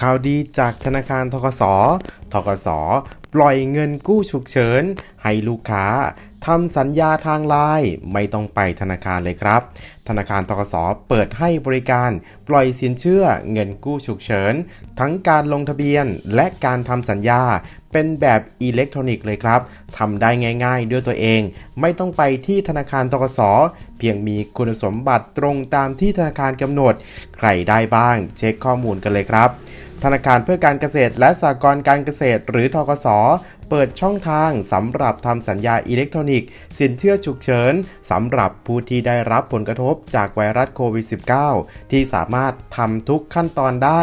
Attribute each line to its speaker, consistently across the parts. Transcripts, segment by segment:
Speaker 1: ข่าวดีจากธนาคารทกส ทกส ปล่อยเงินกู้ฉุกเฉิน ให้ลูกค้าทำสัญญาทางไลน์ไม่ต้องไปธนาคารเลยครับ ธนาคารทกสเปิดให้บริการ ปล่อยสินเชื่อเงินกู้ฉุกเฉิน ทั้งการลงทะเบียนและการทำสัญญา เป็นแบบอิเล็กทรอนิกส์เลยครับทำได้ง่ายๆด้วยตัวเอง ไม่ต้องไปที่ธนาคารทกสเพียงมีคุณสมบัติตรงตามที่ธนาคารกำหนด ใครได้บ้างเช็คข้อมูลกันเลยครับ ธนาคารเพื่อการเกษตรและสหกรณ์การเกษตร หรือทกส เปิดช่องทางสำหรับทำสัญญาอิเล็กทรอนิกส์ สินเชื่อฉุกเฉินสำหรับผู้ที่ได้รับผลกระทบจากไวรัสโควิด -19 ที่สามารถทำทุกขั้นตอนได้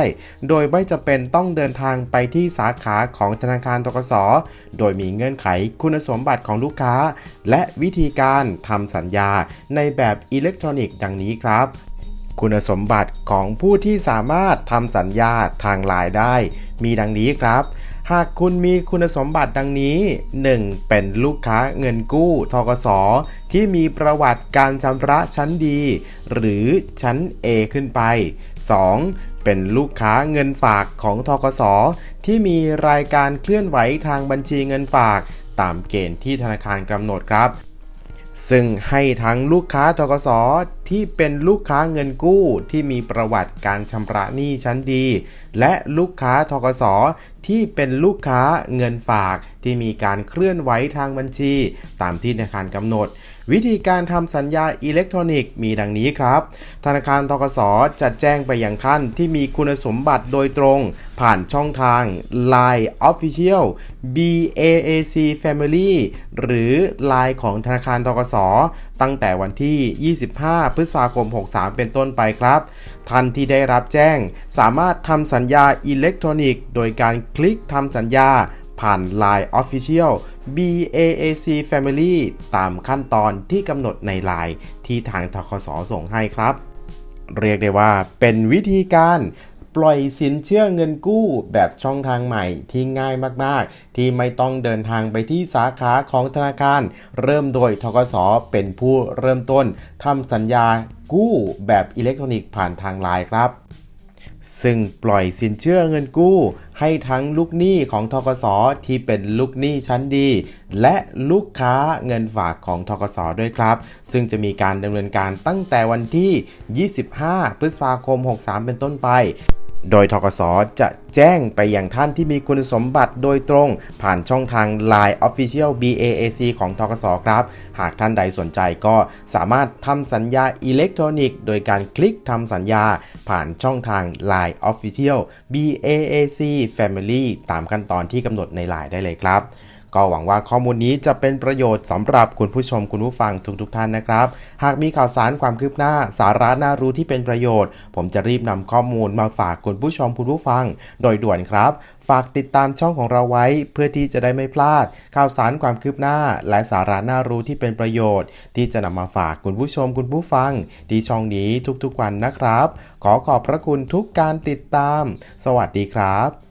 Speaker 1: โดยไม่จำเป็นต้องเดินทางไปที่สาขาของธนาคารทกส โดยมีเงื่อนไขคุณสมบัติของลูกค้า และวิธีการทำสัญญาในแบบอิเล็กทรอนิกส์ดังนี้ครับ คุณสมบัติของผู้ที่สามารถทำสัญญาทางไลน์ได้ มีดังนี้ครับ หากคุณมีคุณสมบัติดังนี้ 1. เป็นลูกค้าเงินกู้ทกสที่มีประวัติการชำระชั้นดี หรือชั้น A ขึ้นไป 2. เป็นลูกค้าเงินฝากของทกสที่มีรายการเคลื่อนไหวทางบัญชีเงินฝากตามเกณฑ์ที่ธนาคารกำหนดครับ ซึ่งให้ทั้งลูกค้าทกส ที่เป็นลูกค้าเงินกู้ที่มีประวัติการชำระหนี้ชั้นดี และลูกค้าทกสที่เป็นลูกค้าเงินฝากที่มีการเคลื่อนไหวทางบัญชี ตามที่ธนาคารกำหนด วิธีการทำสัญญาอิเล็กทรอนิกส์มีดังนี้ครับ ธนาคารทกสจะแจ้งไปยังท่านที่มีคุณสมบัติโดยตรง ผ่านช่องทาง Line Official BAAC Family หรือ Line ของธนาคารทกสตั้งแต่วันที่ 25พฤษภาคม 63 เป็นต้นไปครับท่านที่ได้รับแจ้ง สามารถทำสัญญาอิเล็กทรอนิกส์ โดยการคลิกทำสัญญาผ่าน Line Official BAAC Family ตามขั้นตอนที่กำหนดใน Line ที่ทางทกสส่งให้ครับ เรียกได้ว่าเป็นวิธีการ ปล่อยสินเชื่อเงินกู้แบบช่องทางใหม่ที่ง่ายมากๆ ที่ไม่ต้องเดินทางไปที่สาขาของธนาคาร เริ่มโดยทกสเป็นผู้เริ่มต้นทำสัญญากู้แบบอิเล็กทรอนิกส์ผ่านทางไลน์ครับซึ่งปล่อยสินเชื่อเงินกู้ ให้ทั้งลูกหนี้ของทกสที่เป็นลูกหนี้ชั้นดี และลูกค้าเงินฝากของทกสด้วยครับ ซึ่งจะมีการดำเนินการตั้งแต่วันที่ 25 พฤษภาคม 63 เป็นต้นไป โดยทกสจะแจ้งไปยังท่านที่มีคุณสมบัติโดยตรง ผ่านช่องทาง Line Official BAAC ของทกสครับ หากท่านใดสนใจก็สามารถทำสัญญาอิเล็กทรอนิกส์โดยการคลิกทำสัญญา ผ่านช่องทาง Line Official BAAC Family ตามขั้นตอนที่กำหนดใน Line ได้เลยครับ ก็หวังว่าข้อมูลนี้จะเป็นประโยชน์สำหรับคุณผู้ชมคุณผู้ฟังทุกๆทท่านนะครับ หากมีข่าวสารความคืบหน้า สาระน่ารู้ที่เป็นประโยชน์ ผมจะรีบนำข้อมูลมาฝากคุณผู้ชมคุณผู้ฟัง โดยด่วนครับ ฝากติดตามช่องของเราไว้ เพื่อที่จะได้ไม่พลาด ข่าวสารความคืบหน้า และสาระน่ารู้ที่เป็นประโยชน์ ที่จะนำมาฝากคุณผู้ชมคุณผู้ฟัง ที่ช่องนี้ทุกๆวันนะครับ ขอขอบพระคุณทุกการติดตาม สวัสดีครับ